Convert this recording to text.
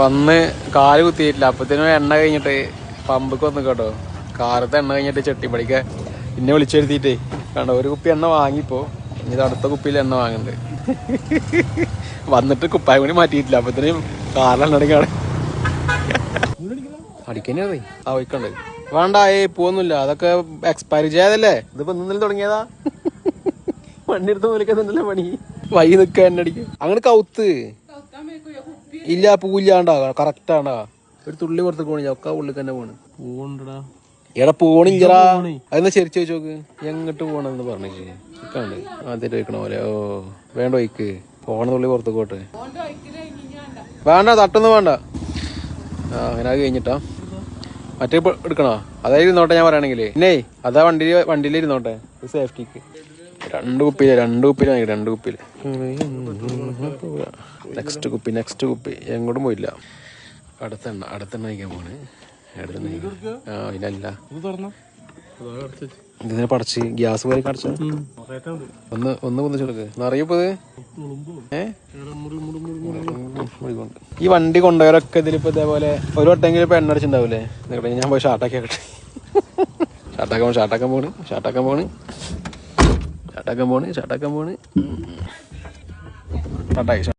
വന്ന് കാൽ കുത്തിയിട്ടില്ല. അപ്പത്തിനും എണ്ണ കഴിഞ്ഞിട്ട് പമ്പക്ക് വന്നു കേട്ടോ. കാറത്തെ എണ്ണ കഴിഞ്ഞിട്ട് ചെട്ടിപ്പടിക്ക പിന്നെ വിളിച്ചെടുത്തിട്ടേ കണ്ടോ ഒരു കുപ്പി എണ്ണ വാങ്ങിപ്പോ. ഇനി അടുത്ത കുപ്പിയിൽ എണ്ണ വാങ്ങുന്നുണ്ട് വന്നിട്ട് കുപ്പായ കൂടി മാറ്റിയിട്ടില്ല. അപ്പത്തിനും കാറിലെണ്ണ അടിക്കാണ്. അടിക്കന്നെ ആ വയ്ക്കണ്ട് വേണ്ട ഏ പോന്നില്ല അതൊക്കെ എക്സ്പയറി ചെയ്യാതല്ലേ ഇതിപ്പോ ഇന്നലെ തുടങ്ങിയതാ? വണ്ടി എടുത്ത് മുതലേക്കുന്നില്ല പണി. വൈ നിക്ക എന്നെ അടിക്കും. അങ്ങനെ കൗത്ത്. ഇല്ല പൂല്ലാണ്ടാ കറക്റ്റ് ആണ്ടാ. ഒരു തുള്ളി പുറത്ത് പോണി ഒക്കെ ഉള്ളിൽ തന്നെ പോണ്. പോണ്ടടാ എടാ പോണില്ലടാ അതെന്നാ ശരിച്ചു ചോക്ക് എങ്ങോട്ട് പോണെന്ന് പറഞ്ഞു കണ്ട് ആദ്യമായിട്ട് വയ്ക്കണ പോലെ. ഓ വേണ്ട വയ്ക്ക് പോണ തുള്ളി പുറത്ത് പോട്ടെ. വേണ്ട തട്ടൊന്നും വേണ്ട. ആ അങ്ങനെ അത് കഴിഞ്ഞിട്ടാ. മറ്റേ എടുക്കണോ? അതായത് ഇരുന്നോട്ടെ ഞാൻ പറയുകയാണെങ്കിലേ പിന്നെ അതാ വണ്ടി വണ്ടിയിൽ ഇരുന്നോട്ടെ സേഫ്റ്റിക്ക് രണ്ട് കുപ്പിയിൽ രണ്ട് കുപ്പിയിൽ വാങ്ങി രണ്ട് കുപ്പിയിൽ. നെക്സ്റ്റ് കുപ്പി നെക്സ്റ്റ് കുപ്പി. എങ്ങോട്ടും പോയില്ല. അടുത്തെണ്ണ അടുത്തെണ്ണ കഴിക്കാൻ പോണ് അടുത്തെണ്ണ കഴിക്കാൻ. ആ ഇല്ല അതാ അടച്ചു ഇതിനെ പടച്ച് ഗ്യാസ് പോലെ കടച്ച ഒന്ന് ഒന്ന് കുന്നിച്ചെടുക്ക് നിറയപ്പോ ഇത്. ഈ വണ്ടി കൊണ്ടുപോയവരൊക്കെ ഇതിലിപ്പോ ഇതേപോലെ ഒരു വട്ടെങ്കിലും ഇപ്പൊ എണ്ണ അടിച്ചിട്ടുണ്ടാവൂലേ നിങ്ങളുടെ ഞാൻ പോയി ഷാർട്ടാക്കി ആക്കട്ടെ ഷാർട്ടാക്കാൻ പോണ് ഷാട്ടാക്കാൻ പോണ് ഷാർട്ടാക്കാൻ പോണ്. ഷാട്ടാക്കാൻ പോണ് ഷാട്ടാക്കാൻ പോണ് ഷാട്ടായി